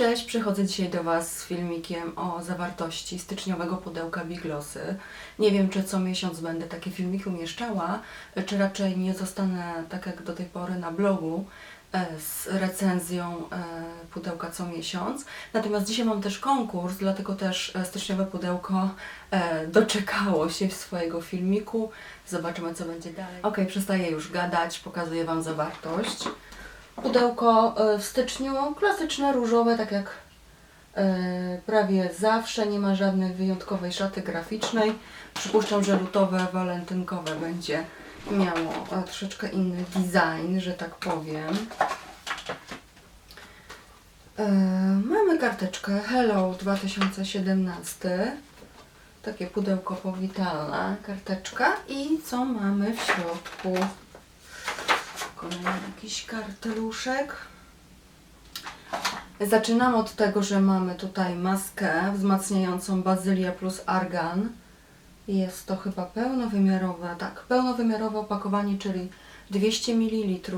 Cześć, przychodzę dzisiaj do Was z filmikiem o zawartości styczniowego pudełka Biglossy. Nie wiem, czy co miesiąc będę takie filmiki umieszczała, czy raczej nie zostanę tak jak do tej pory na blogu e, z recenzją e, pudełka co miesiąc. Natomiast dzisiaj mam też konkurs, dlatego też e, styczniowe pudełko doczekało się swojego filmiku. Zobaczymy, co będzie dalej. Ok, przestaję już gadać, pokazuję Wam zawartość. Pudełko e, w styczniu, klasyczne, różowe, tak jak e, prawie zawsze, nie ma żadnej wyjątkowej szaty graficznej. Przypuszczam, że lutowe, walentynkowe będzie miało e, troszeczkę inny design, że tak powiem. Mamy karteczkę Hello 2017. Takie pudełko powitalne, karteczka. I co mamy w środku? Kolejny jakiś karteluszek. Zaczynam od tego, że mamy tutaj maskę wzmacniającą Bazylia plus Argan. Jest to chyba pełnowymiarowe, tak, pełnowymiarowe opakowanie, czyli 200 ml.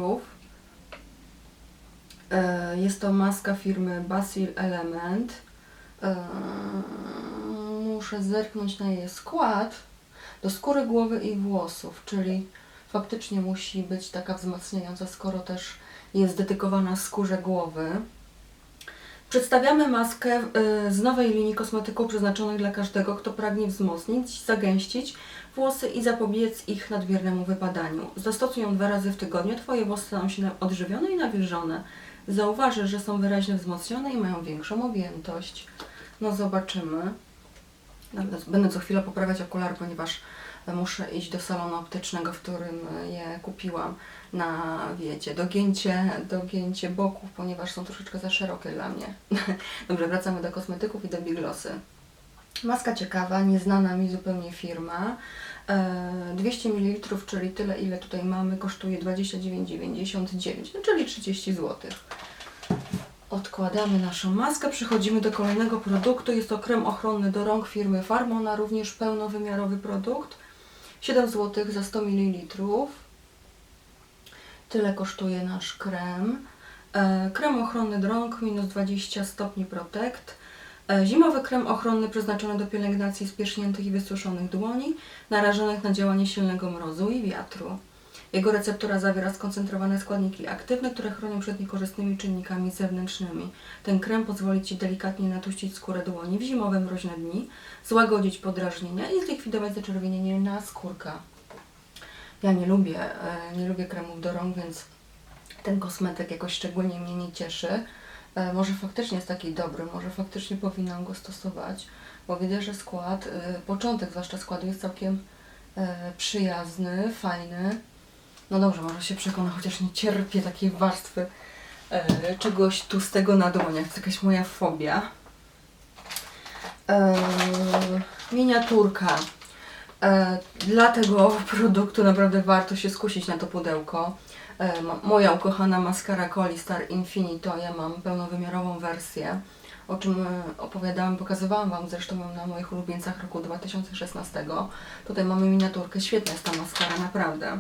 E, Jest to maska firmy Basil Element. E, Muszę zerknąć na jej skład do skóry głowy i włosów, czyli faktycznie musi być taka wzmacniająca, skoro też jest dedykowana skórze głowy. Przedstawiamy maskę y, z nowej linii kosmetyków przeznaczonych dla każdego, kto pragnie wzmocnić, zagęścić włosy i zapobiec ich nadmiernemu wypadaniu. Zastosuj ją dwa razy w tygodniu, Twoje włosy staną się odżywione i nawilżone. Zauważysz, że są wyraźnie wzmocnione i mają większą objętość. No zobaczymy. Będę co chwilę poprawiać okulary, ponieważ muszę iść do salonu optycznego, w którym je kupiłam na, wiecie, dogięcie, dogięcie boków, ponieważ są troszeczkę za szerokie dla mnie. Dobrze, wracamy do kosmetyków i do Biglossy. Maska ciekawa, nieznana mi zupełnie firma. E, 200 ml, czyli tyle ile tutaj mamy, kosztuje 29,99, no, czyli 30 zł. Odkładamy naszą maskę, przechodzimy do kolejnego produktu. Jest to krem ochronny do rąk firmy Farmona, również pełnowymiarowy produkt. 7 zł za 100 ml. Tyle kosztuje nasz krem. E, krem ochronny do rąk, minus 20 stopni Protect. E, zimowy krem ochronny przeznaczony do pielęgnacji spierzchniętych i wysuszonych dłoni, narażonych na działanie silnego mrozu i wiatru. Jego receptura zawiera skoncentrowane składniki aktywne, które chronią przed niekorzystnymi czynnikami zewnętrznymi. Ten krem pozwoli Ci delikatnie natuścić skórę dłoni w zimowe mroźne dni, złagodzić podrażnienia i zlikwidować zaczerwienienie na skórka. Ja nie lubię, e, nie lubię kremów do rąk, więc ten kosmetyk jakoś szczególnie mnie nie cieszy. E, Może faktycznie jest taki dobry, może faktycznie powinnam go stosować, bo widzę, że skład, e, początek zwłaszcza składu jest całkiem e, przyjazny, fajny. No dobrze, może się przekona, chociaż nie cierpię takiej warstwy e, czegoś tłustego na dłoniach. To jakaś moja fobia. E, miniaturka. E, dla tego produktu naprawdę warto się skusić na to pudełko. E, mo- moja ukochana maskara Coli Star Infinito, ja mam pełnowymiarową wersję, o czym e, opowiadałam, pokazywałam Wam zresztą na moich ulubieńcach roku 2016. Tutaj mamy miniaturkę, świetna jest ta maskara, naprawdę.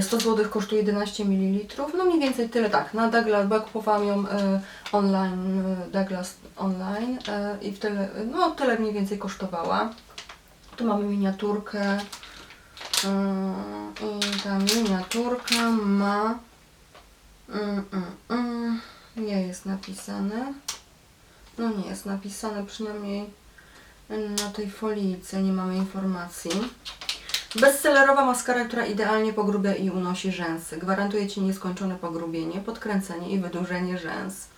100 zł kosztuje 11 ml, no mniej więcej tyle, tak, na Douglas, bo ja kupowałam ją e, online, e, Douglas online e, i w tyle, no tyle mniej więcej kosztowała. Tu mamy miniaturkę mm, i ta miniaturka ma mm, mm, mm, nie jest napisane. No nie jest napisane przynajmniej na tej folijce nie mamy informacji Bestsellerowa maskara, która idealnie pogrubia i unosi rzęsy. Gwarantuje Ci nieskończone pogrubienie, podkręcenie i wydłużenie rzęs.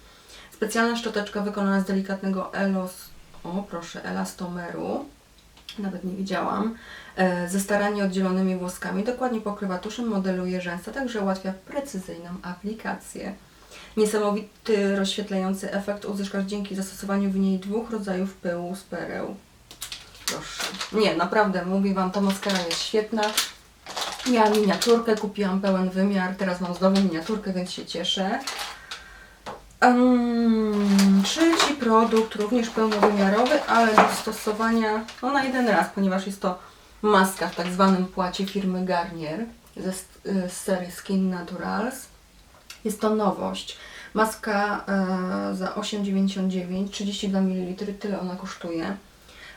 Specjalna szczoteczka wykonana z delikatnego elos... O, proszę, elastomeru. Nawet nie widziałam. E, ze starannie oddzielonymi włoskami. Dokładnie pokrywa tuszem, modeluje rzęsa, także ułatwia precyzyjną aplikację. Niesamowity rozświetlający efekt uzyskasz dzięki zastosowaniu w niej dwóch rodzajów pyłu z pereł. Proszę. Nie, naprawdę, mówię Wam, ta maskara jest świetna. Miałam miniaturkę, kupiłam pełen wymiar, teraz mam znowu miniaturkę, więc się cieszę. Um, trzeci produkt, również pełnowymiarowy, ale do stosowania no, na jeden raz, ponieważ jest to maska w tak zwanym płacie firmy Garnier ze, z serii Skin Naturals. Jest to nowość. Maska e, za 8,99, 32 ml, tyle ona kosztuje.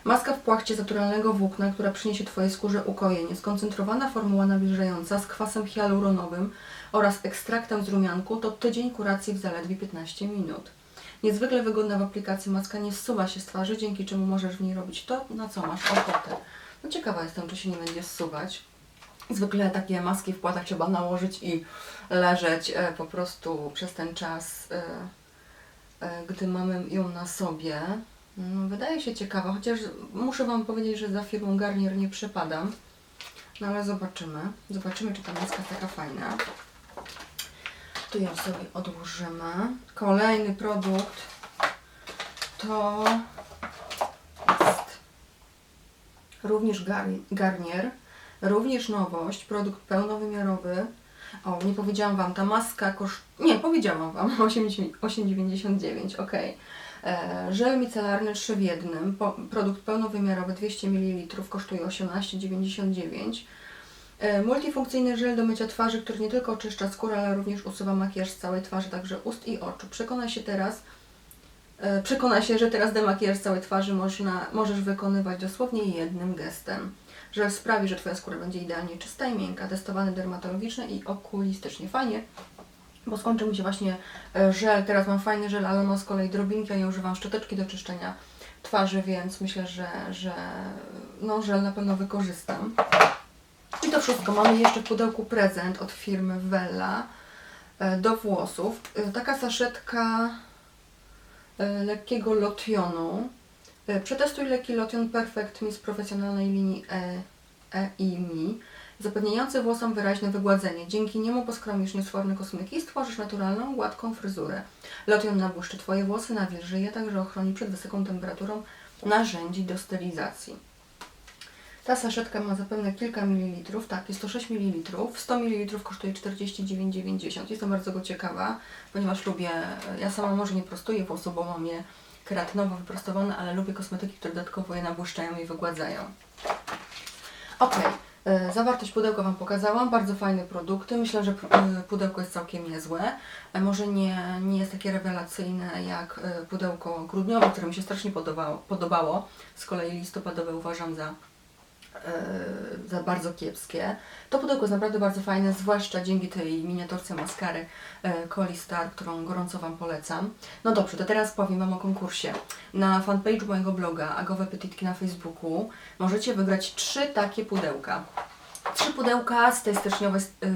Maska w płachcie z naturalnego włókna, która przyniesie Twojej skórze ukojenie. Skoncentrowana formuła nawilżająca z kwasem hialuronowym oraz ekstraktem z rumianku to tydzień kuracji w zaledwie 15 minut. Niezwykle wygodna w aplikacji maska nie zsuwa się z twarzy, dzięki czemu możesz w niej robić to, na co masz ochotę. No ciekawa jestem, czy się nie będzie zsuwać. Zwykle takie maski w płatach trzeba nałożyć i leżeć e, po prostu przez ten czas, e, e, gdy mamy ją na sobie. No, wydaje się ciekawa, chociaż muszę Wam powiedzieć, że za firmą Garnier nie przepadam. No ale zobaczymy. Zobaczymy, czy ta maska jest taka fajna. Tu ją sobie odłożymy. Kolejny produkt to jest również Gar- Garnier. Również nowość, produkt pełnowymiarowy. O, nie powiedziałam Wam, ta maska kosztuje... Nie, powiedziałam Wam, 8,90 8,99, ok. E, Żel micelarny 3 w jednym, po, produkt pełnowymiarowy 200 ml kosztuje 18,99. E, Multifunkcyjny żel do mycia twarzy, który nie tylko oczyszcza skórę, ale również usuwa makijaż z całej twarzy, także ust i oczu. Przekonaj się teraz, e, przekonaj się, że teraz demakijaż całej twarzy można, możesz wykonywać dosłownie jednym gestem. Żel sprawi, że Twoja skóra będzie idealnie czysta i miękka, testowany dermatologicznie i okulistycznie. Fajnie, bo skończył mi się właśnie e, żel. Teraz mam fajny żel, ale ma z kolei drobinki, a ja używam szczoteczki do czyszczenia twarzy, więc myślę, że, że no, żel na pewno wykorzystam. I to wszystko. Mamy jeszcze w pudełku prezent od firmy Vella e, do włosów. E, Taka saszetka e, lekkiego lotionu. E, Przetestuj lekki lotion Perfect Mi z profesjonalnej linii E, e Mi, zapewniający włosom wyraźne wygładzenie. Dzięki niemu poskromisz niesławne kosmyki i stworzysz naturalną, gładką fryzurę. Lotion nabłyszczy Twoje włosy, nawilży je, także ochroni przed wysoką temperaturą narzędzi do stylizacji. Ta saszetka ma zapewne kilka mililitrów, tak, jest to 6 ml. 100 ml kosztuje 49,90. Jestem bardzo go ciekawa, ponieważ lubię, ja sama może nie prostuję włosów, bo mam je keratynowo wyprostowane, ale lubię kosmetyki, które dodatkowo je nabłyszczają i wygładzają. Ok, zawartość pudełka Wam pokazałam, bardzo fajne produkty, myślę, że e, pudełko jest całkiem niezłe. E, Może nie, nie jest takie rewelacyjne jak e, pudełko grudniowe, które mi się strasznie podobało, podobało. z kolei listopadowe uważam za e, za bardzo kiepskie. To pudełko jest naprawdę bardzo fajne, zwłaszcza dzięki tej miniaturce maskary e, Coli Star, którą gorąco Wam polecam. No dobrze, to teraz powiem Wam o konkursie. Na fanpage mojego bloga Agowe Petitki na Facebooku możecie wygrać trzy takie pudełka. Trzy pudełka z tej styczniowej y, y,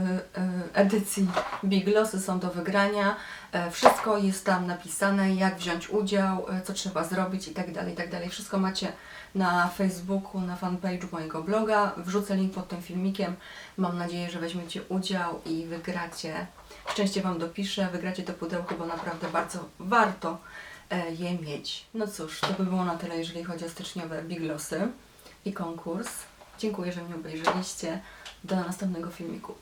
edycji Big Lossy są do wygrania. E, Wszystko jest tam napisane, jak wziąć udział, e, co trzeba zrobić i tak dalej, i tak. Wszystko macie na Facebooku, na fanpage'u mojego bloga. Wrzucę link pod tym filmikiem. Mam nadzieję, że weźmiecie udział i wygracie. Szczęście Wam dopiszę, wygracie to pudełko, bo naprawdę bardzo warto e, je mieć. No cóż, to by było na tyle, jeżeli chodzi o styczniowe Big Lossy i konkurs. Dziękuję, że mnie obejrzeliście. Do następnego filmiku.